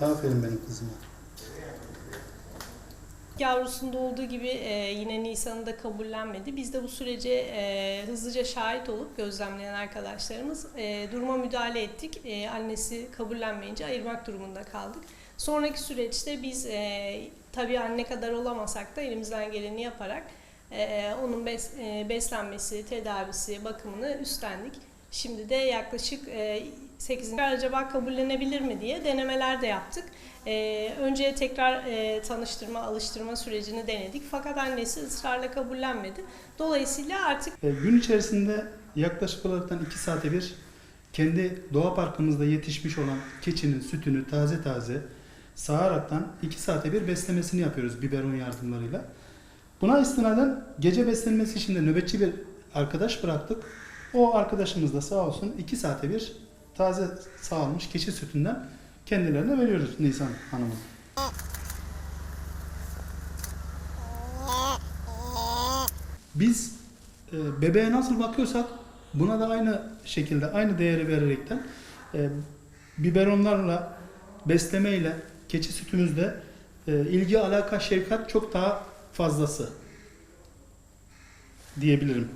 Aferin benim kızıma. Yavrusunda olduğu gibi e, yine Nisan'ı da kabullenmedi. Biz de bu sürece e, hızlıca şahit olup gözlemleyen arkadaşlarımız e, duruma müdahale ettik. E, annesi kabullenmeyince ayırmak durumunda kaldık. Sonraki süreçte biz e, tabii anne kadar olamasak da elimizden geleni yaparak e, onun bes, e, beslenmesi, tedavisi, bakımını üstlendik. Şimdi de yaklaşık e, 8. acaba kabullenebilir mi diye denemeler de yaptık. Ee, önce tekrar e, tanıştırma, alıştırma sürecini denedik. Fakat annesi ısrarla kabullenmedi. Dolayısıyla artık E, gün içerisinde yaklaşık olarak 2 saate bir kendi doğa parkımızda yetişmiş olan keçinin sütünü taze taze sağaraktan 2 saate bir beslemesini yapıyoruz biberon yardımlarıyla. Buna istinaden gece beslenmesi için de nöbetçi bir arkadaş bıraktık. O arkadaşımız da sağ olsun 2 saate bir taze sağılmış keçi sütünden kendilerine veriyoruz Nisan Hanım'a. Biz e, bebeğe nasıl bakıyorsak buna da aynı şekilde aynı değeri vererekten e, biberonlarla beslemeyle keçi sütümüzde e, ilgi alaka şefkat çok daha fazlası diyebilirim.